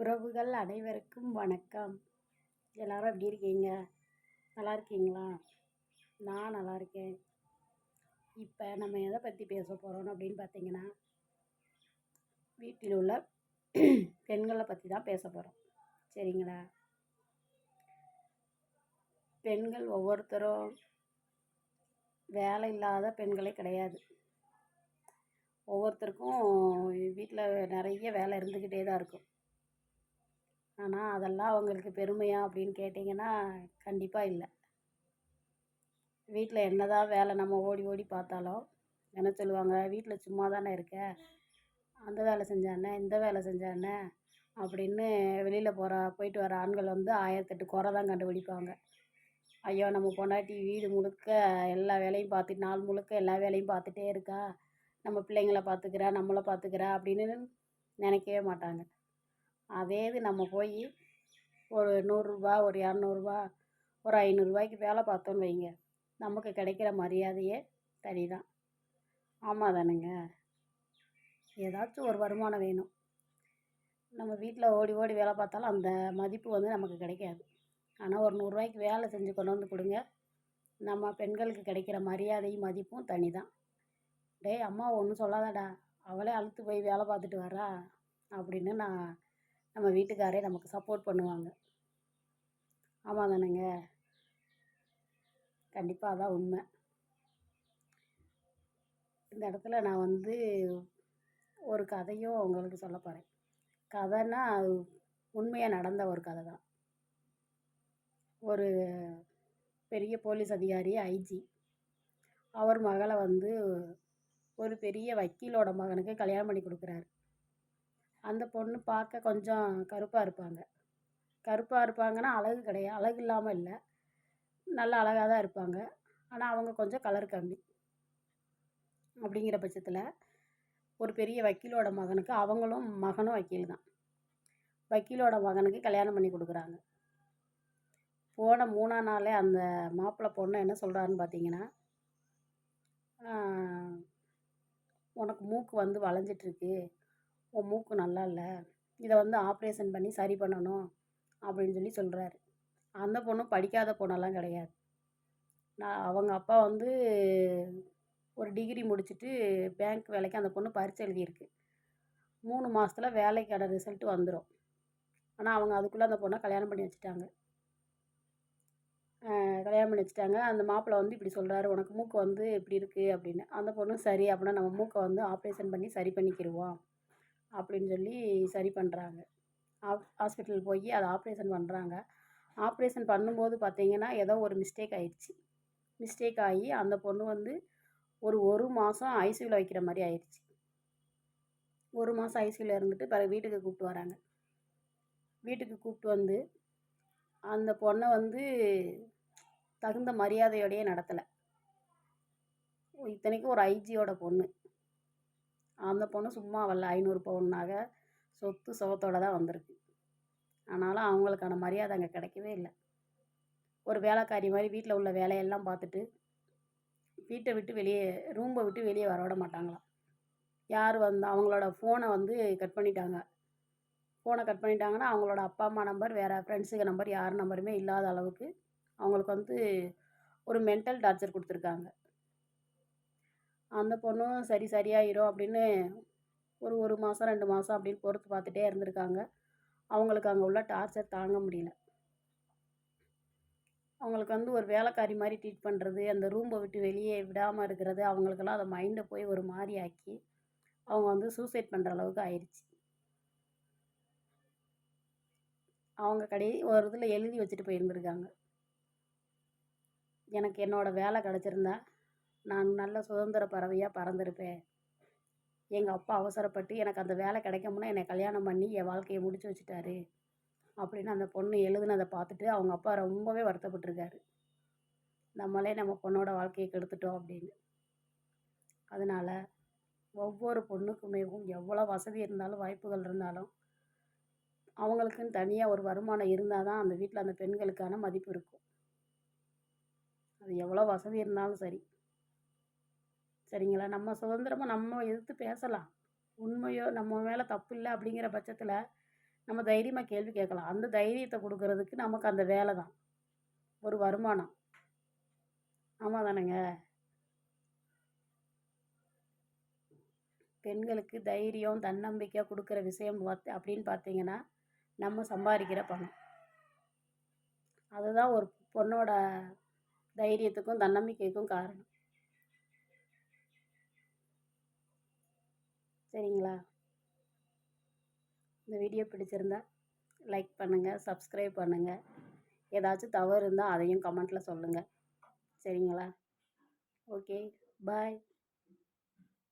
உறவுகள் அனைவருக்கும் வணக்கம். எல்லாரும் எப்படி இருக்கீங்க? நல்லா இருக்கீங்களா? நான் நல்லா இருக்கேன். இப்போ நம்ம எதை பற்றி பேச போகிறோம் அப்படின்னு பார்த்தீங்கன்னா வீட்டில் உள்ள பெண்களை பற்றி தான் பேச போகிறோம் சரிங்களா? பெண்கள் ஒவ்வொருத்தரும் வேலை இல்லாத பெண்களே கிடையாது. ஒவ்வொருத்தருக்கும் வீட்டில் நிறைய வேலை இருந்துக்கிட்டே தான் இருக்கும். ஆனால் அதெல்லாம் அவங்களுக்கு பெருமையா அப்படின்னு கேட்டிங்கன்னா கண்டிப்பாக இல்லை. வீட்டில் என்ன தான் வேலை நம்ம ஓடி ஓடி பார்த்தாலும் என்ன சொல்லுவாங்க வீட்டில் சும்மா தானே இருக்க? அந்த வேலை செஞ்சானே இந்த வேலை செஞ்சானே அப்படின்னு வெளியில் போகிற போயிட்டு வர ஆண்கள் வந்து ஆயிரத்தெட்டு குறை தான் கண்டுபிடிப்பாங்க. ஐயோ நம்ம பொண்டாட்டி வீடு முழுக்க எல்லா வேலையும் பார்த்துட்டு நாள் முழுக்க எல்லா வேலையும் பார்த்துட்டே இருக்கா? நம்ம பிள்ளைங்கள பார்த்துக்கிறா நம்மளை பார்த்துக்கிறா அப்படின்னு நினைக்கவே மாட்டாங்க. அதே இது நம்ம போய் ஒரு நூறுரூபா ஒரு இரநூறுபா ஒரு ஐநூறுரூவாய்க்கு வேலை பார்த்தோன்னு வைங்க. நமக்கு கிடைக்கிற மரியாதையே தனி தான் ஆமாம் தானுங்க ஏதாச்சும் ஒரு வருமானம் வேணும். நம்ம வீட்டில் ஓடி ஓடி வேலை பார்த்தாலும் அந்த மதிப்பு வந்து நமக்கு கிடைக்காது. ஆனால் ஒரு நூறுரூவாய்க்கு வேலை செஞ்சு கொண்டு வந்து கொடுங்க. நம்ம பெண்களுக்கு கிடைக்கிற மரியாதையும் மதிப்பும் தனி தான் டேய் அம்மா ஒன்றும் சொல்லாதடா. அவளே அழுத்து போய் வேலை பார்த்துட்டு வரா அப்படின்னு நான் நம்ம வீட்டுக்காரே நமக்கு சப்போர்ட் பண்ணுவாங்க. ஆமாம் தானேங்க கண்டிப்பாக அதான் உண்மை. இந்த இடத்துல நான் வந்து ஒரு கதையும் உங்களுக்கு சொல்ல போகிறேன் கதைன்னா உண்மையாக நடந்த ஒரு கதை தான். ஒரு பெரிய போலீஸ் அதிகாரி ஐஜி. அவர் மகளை வந்து ஒரு பெரிய வக்கீலோட மகனுக்கு கல்யாணம் பண்ணி கொடுக்குறாரு. அந்த பொண்ணு பார்க்க கொஞ்சம் கருப்பாக இருப்பாங்க. கருப்பாக இருப்பாங்கன்னா அழகு கிடையாது. அழகு இல்லாமல் இல்லை. நல்ல அழகாக தான் இருப்பாங்க. ஆனால் அவங்க கொஞ்சம் கலர் கம்மி. அப்படிங்கிற பட்சத்தில் ஒரு பெரிய வக்கீலோட மகனுக்கு அவங்களும் மகனும் வக்கீல் தான். வக்கீலோட மகனுக்கு கல்யாணம் பண்ணி கொடுக்குறாங்க. போன மூணாம் நாளே அந்த மாப்பிள்ளை பொண்ணு என்ன சொல்கிறாருன்னு பார்த்தீங்கன்னா உனக்கு மூக்கு வந்து வளைஞ்சிட்ருக்கு உன் மூக்கு நல்லா இல்லை. இதை வந்து ஆப்ரேஷன் பண்ணி சரி பண்ணணும் அப்படின்னு சொல்லி சொல்கிறாரு அந்த பொண்ணும் படிக்காத பொண்ணெல்லாம் கிடையாது. நான் அவங்க அப்பா வந்து ஒரு டிகிரி முடிச்சுட்டு பேங்க் வேலைக்கு அந்த பொண்ணு பரிச்சு எழுதியிருக்கு. மூணு மாதத்துல வேலைக்கான ரிசல்ட் வந்துடும் ஆனால் அவங்க அதுக்குள்ளே அந்த பொண்ணை கல்யாணம் பண்ணி வச்சுட்டாங்க. கல்யாணம் பண்ணி வச்சுட்டாங்க. அந்த மாப்பிள்ளை வந்து இப்படி சொல்கிறாரு உனக்கு மூக்கு வந்து இப்படி இருக்குது அப்படின்னு. அந்த பொண்ணு சரி அப்படின்னா நம்ம மூக்கை வந்து ஆப்ரேஷன் பண்ணி சரி பண்ணிக்கிடுவோம் அப்படின்னு சொல்லி சரி பண்ணுறாங்க ஆப் ஹாஸ்பிட்டல் போய் அதை ஆப்ரேஷன் பண்ணுறாங்க ஆப்ரேஷன் பண்ணும்போது பார்த்தீங்கன்னா ஏதோ ஒரு மிஸ்டேக் ஆயிடுச்சு. மிஸ்டேக் ஆகி அந்த பொண்ணு வந்து ஒரு ஒரு மாதம் ஐசியூவில் வைக்கிற மாதிரி ஆயிடுச்சு. ஒரு மாதம் ஐசியூவில் இருந்துட்டு பிறகு வீட்டுக்கு கூப்பிட்டு வராங்க. வீட்டுக்கு கூப்பிட்டு வந்து அந்த பொண்ணை வந்து தகுந்த மரியாதையோடையே நடத்தலை. இத்தனைக்கும் ஒரு ஐஜியோட பொண்ணு. அந்த பொண்ணு சும்மா வரல ஐநூறு பவுன் நகை சொத்து சுகத்தோட தான் வந்திருக்கு. ஆனாலும் அவங்களுக்கான மரியாதை அங்கே கிடைக்கவே இல்லை. ஒரு வேலைக்காரி மாதிரி வீட்டில் உள்ள வேலையெல்லாம் பார்த்துட்டு வீட்டை விட்டு வெளியே ரூமை விட்டு வெளியே வர விட மாட்டாங்களாம். யார் வந்து அவங்களோட ஃபோனை வந்து கட் பண்ணிட்டாங்க. ஃபோனை கட் பண்ணிட்டாங்கன்னா அவங்களோட அப்பா அம்மா நம்பர் வேறு ஃப்ரெண்ட்ஸுக்கு நம்பர் யார் நம்பருமே இல்லாத அளவுக்கு அவங்களுக்கு வந்து ஒரு மென்டல் டார்ச்சர் கொடுத்துருக்காங்க. அந்த பொண்ணும் சரி சரியாயிரும் அப்படின்னு ஒரு ஒரு மாதம் ரெண்டு மாதம் அப்படின்னு பொறுத்து பார்த்துட்டே இருந்திருக்காங்க. அவங்களுக்கு அங்கே உள்ள டார்ச்சர் தாங்க முடியல. அவங்களுக்கு வந்து ஒரு வேலைக்காரி மாதிரி ட்ரீட் பண்ணுறது அந்த ரூமை விட்டு வெளியே விடாமல் இருக்கிறது அவங்களுக்கெல்லாம் அதை மைண்டை போய் ஒரு மாதிரி ஆக்கி அவங்க வந்து சூசைட் பண்ணுற அளவுக்கு ஆயிடுச்சு அவங்க கடை ஒரு இதில் எழுதி வச்சுட்டு போயிருந்துருக்காங்க. எனக்கு என்னோடய வேலை கிடச்சிருந்தா நான் நல்ல சுதந்திர பறவையாக பறந்திருப்பேன். எங்கள் அப்பா அவசரப்பட்டு எனக்கு அந்த வேலை கிடைக்கும்னா என்னை கல்யாணம் பண்ணி என் வாழ்க்கையை முடிச்சு வச்சுட்டாரு. அப்படின்னு அந்த பொண்ணு எழுதுனதை பார்த்துட்டு அவங்க அப்பா ரொம்பவே வருத்தப்பட்டிருக்காரு. நம்மளே நம்ம பொண்ணோட வாழ்க்கையை கெடுத்துட்டோம் அப்படின்னு. அதனால் ஒவ்வொரு பொண்ணுக்குமே எவ்வளோ வசதி இருந்தாலும் வாய்ப்புகள் இருந்தாலும் அவங்களுக்குன்னு தனியாக ஒரு வருமானம் இருந்தால் தான் அந்த வீட்டில் அந்த பெண்களுக்கான மதிப்பு இருக்கும். அது எவ்வளோ வசதி இருந்தாலும் சரி. சரிங்களா? நம்ம சுதந்திரமாக நம்ம எதிர்த்து பேசலாம். உண்மையோ நம்ம மேலே தப்பு இல்லை அப்படிங்கிற பட்சத்தில் நம்ம தைரியமாக கேள்வி கேட்கலாம். அந்த தைரியத்தை கொடுக்கறதுக்கு நமக்கு அந்த வேலை தான். ஒரு வருமானம். ஆமாம் தானேங்க? பெண்களுக்கு தைரியம் தன்னம்பிக்கை கொடுக்குற விஷயம் பார்த்து அப்படின்னு பார்த்தீங்கன்னா நம்ம சம்பாதிக்கிற பணம். அதுதான் ஒரு பொண்ணோட தைரியத்துக்கும் தன்னம்பிக்கைக்கும் காரணம். சரிங்களா? இந்த வீடியோ பிடிச்சிருந்தா லைக் பண்ணுங்கள் சப்ஸ்கிரைப் பண்ணுங்கள் ஏதாச்சும் தவறு இருந்தால் அதையும் கமெண்ட்டில் சொல்லுங்கள் சரிங்களா? Okay bye